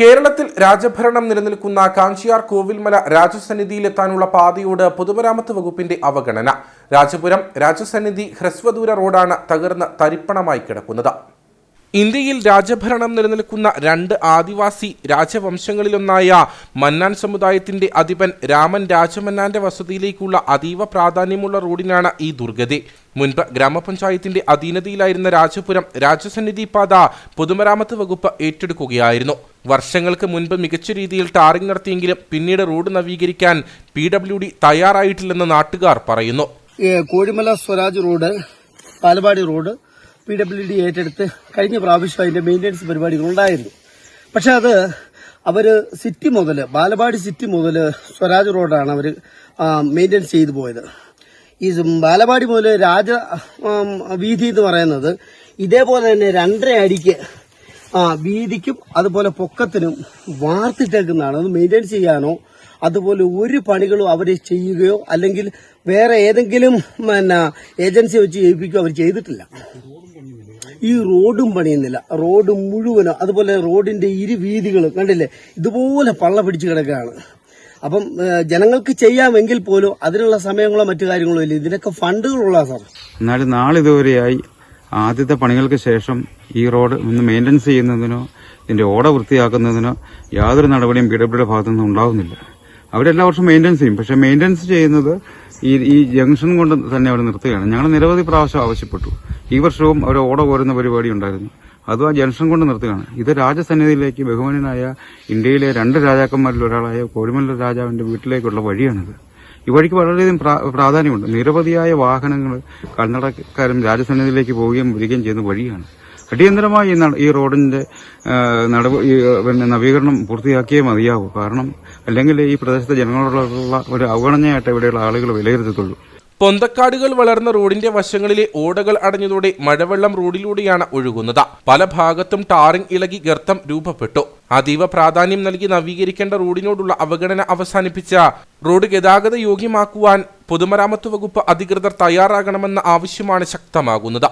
കേരളത്തിൽ രാജഭരണം നിലനിൽക്കുന്ന കാഞ്ചിയാർ കോവിൽമല രാജസന്നിധിയിലെത്താനുള്ള പാതയോട് പൊതുമരാമത്ത് വകുപ്പിന്റെ അവഗണന. രാജപുരം രാജസന്നിധി ഹ്രസ്വദൂര റോഡാണ് തകർന്ന് തരിപ്പണമായി കിടക്കുന്നത്. ഇന്ത്യയിൽ രാജഭരണം നിലനിൽക്കുന്ന രണ്ട് ആദിവാസി രാജവംശങ്ങളിലൊന്നായ മന്നാൻ സമുദായത്തിന്റെ അധിപൻ രാമൻ രാജമന്നാന്റെ വസതിയിലേക്കുള്ള അതീവ പ്രാധാന്യമുള്ള റോഡിനാണ് ഈ ദുർഗതി. മുൻപ് ഗ്രാമപഞ്ചായത്തിന്റെ അധീനതയിലായിരുന്ന രാജപുരം രാജസന്നിധി പാത പൊതുമരാമത്ത് വകുപ്പ് ഏറ്റെടുക്കുകയായിരുന്നു. വർഷങ്ങൾക്ക് മുൻപ് മികച്ച രീതിയിൽ ടാറിംഗ് നടത്തിയെങ്കിലും പിന്നീട് റോഡ് നവീകരിക്കാൻ പി ഡബ്ല്യു ഡി തയ്യാറായിട്ടില്ലെന്ന് നാട്ടുകാർ പറയുന്നു. Kozhimala Swaraj road Palappadi road P W D ഏറ്റെടുത്ത് കഴിഞ്ഞ പ്രാവശ്യം അതിന്റെ മെയിന്റെനൻസ് പരിപാടികൾ ഉണ്ടായിരുന്നു. പക്ഷെ അത് അവർ സിറ്റി മുതൽ ബാലപാടി സിറ്റി മുതൽ സ്വരാജ് റോഡാണ് അവർ മെയിന്റെനൻസ് ചെയ്തു പോയത്. ഈ ബാലപാടി മുതൽ രാജ വീതി എന്ന് പറയുന്നത് ഇതേപോലെ തന്നെ രണ്ടര അടിക്ക് ആ വീതിക്കും അതുപോലെ പൊക്കത്തിനും വാർത്തിട്ടേക്കുന്നതാണ്. അത് മെയിന്റെയിൻ ചെയ്യാനോ അതുപോലെ ഒരു പണികളും അവർ ചെയ്യുകയോ അല്ലെങ്കിൽ വേറെ ഏതെങ്കിലും പിന്നെ ഏജൻസി വെച്ച് ചെയ്യിപ്പിക്കുകയോ അവർ ചെയ്തിട്ടില്ല. ഈ റോഡും പണിയുന്നില്ല. റോഡ് മുഴുവനും അതുപോലെ റോഡിന്റെ ഇരു വീതികൾ കണ്ടില്ലേ? ഇതുപോലെ പള്ള പിടിച്ച് കിടക്കുകയാണ്. അപ്പം ജനങ്ങൾക്ക് ചെയ്യാമെങ്കിൽ പോലും അതിനുള്ള സമയങ്ങളോ മറ്റു കാര്യങ്ങളോ ഇല്ല. ഇതിനൊക്കെ ഫണ്ടുകളുള്ള സാർ. എന്നാലും നാളിതുവരെയായി ആദ്യത്തെ പണികൾക്ക് ശേഷം ഈ റോഡ് ഒന്ന് മെയിന്റനൻസ് ചെയ്യുന്നതിനോ ഇതിന്റെ ഓട വൃത്തിയാക്കുന്നതിനോ യാതൊരു നടപടിയും പി ഡബ്ല്യുടെ ഭാഗത്തു നിന്നും ഉണ്ടാവുന്നില്ല അവരെല്ലാ വർഷവും മെയിന്റനൻസ് ചെയ്യും. പക്ഷെ മെയിന്റനൻസ് ചെയ്യുന്നത് ഈ ഈ ജംഗ്ഷൻ കൊണ്ട് തന്നെ അവിടെ നിർത്തുകയാണ്. ഞങ്ങൾ നിരവധി പ്രാവശ്യം ആവശ്യപ്പെട്ടു. ഈ വർഷവും അവർ ഓട കോരുന്ന പരിപാടി ഉണ്ടായിരുന്നു. അതും ആ ജംഗ്ഷൻ കൊണ്ട് നിർത്തുകയാണ്. ഇത് രാജസന്നിധിയിലേക്ക് ബഹുമാനായ ഇന്ത്യയിലെ രണ്ട് രാജാക്കന്മാരിൽ ഒരാളായ കോഴിമല്ല രാജാവിന്റെ വീട്ടിലേക്കുള്ള വഴിയാണിത്. ഈ വഴിക്ക് വളരെയധികം പ്രാ- പ്രാധാന്യമുണ്ട്. നിരവധിയായ വാഹനങ്ങൾ കാൽനടക്കാരും രാജസന്നിധിയിലേക്ക് പോവുകയും വരികയും ചെയ്യുന്ന വഴിയാണ്. അടിയന്തരമായി ഈ റോഡിന്റെ നടപ- പിന്നെ നവീകരണം പൂർത്തിയാക്കിയേ മതിയാവൂ. കാരണം അല്ലെങ്കിൽ ഈ പ്രദേശത്തെ ജനങ്ങളോടുള്ള ഒരു അവഗണനയായിട്ട് ഇവിടെയുള്ള ആളുകൾ വിലയിരുത്തത്തുള്ളൂ. പൊന്തക്കാടുകൾ വളർന്ന റോഡിന്റെ വശങ്ങളിലെ ഓടകൾ അടഞ്ഞതോടെ മഴവെള്ളം റോഡിലൂടെയാണ് ഒഴുകുന്നത്. പല ഭാഗത്തും ടാറിംഗ് ഇളകി ഗർത്തം രൂപപ്പെട്ടു. അതീവ പ്രാധാന്യം നൽകി നവീകരിക്കേണ്ട റോഡിനോടുള്ള അവഗണന അവസാനിപ്പിച്ച റോഡ് ഗതാഗത യോഗ്യമാക്കുവാൻ പൊതുമരാമത്ത് വകുപ്പ് അധികൃതർ തയ്യാറാകണമെന്ന ആവശ്യമാണ് ശക്തമാകുന്നത്.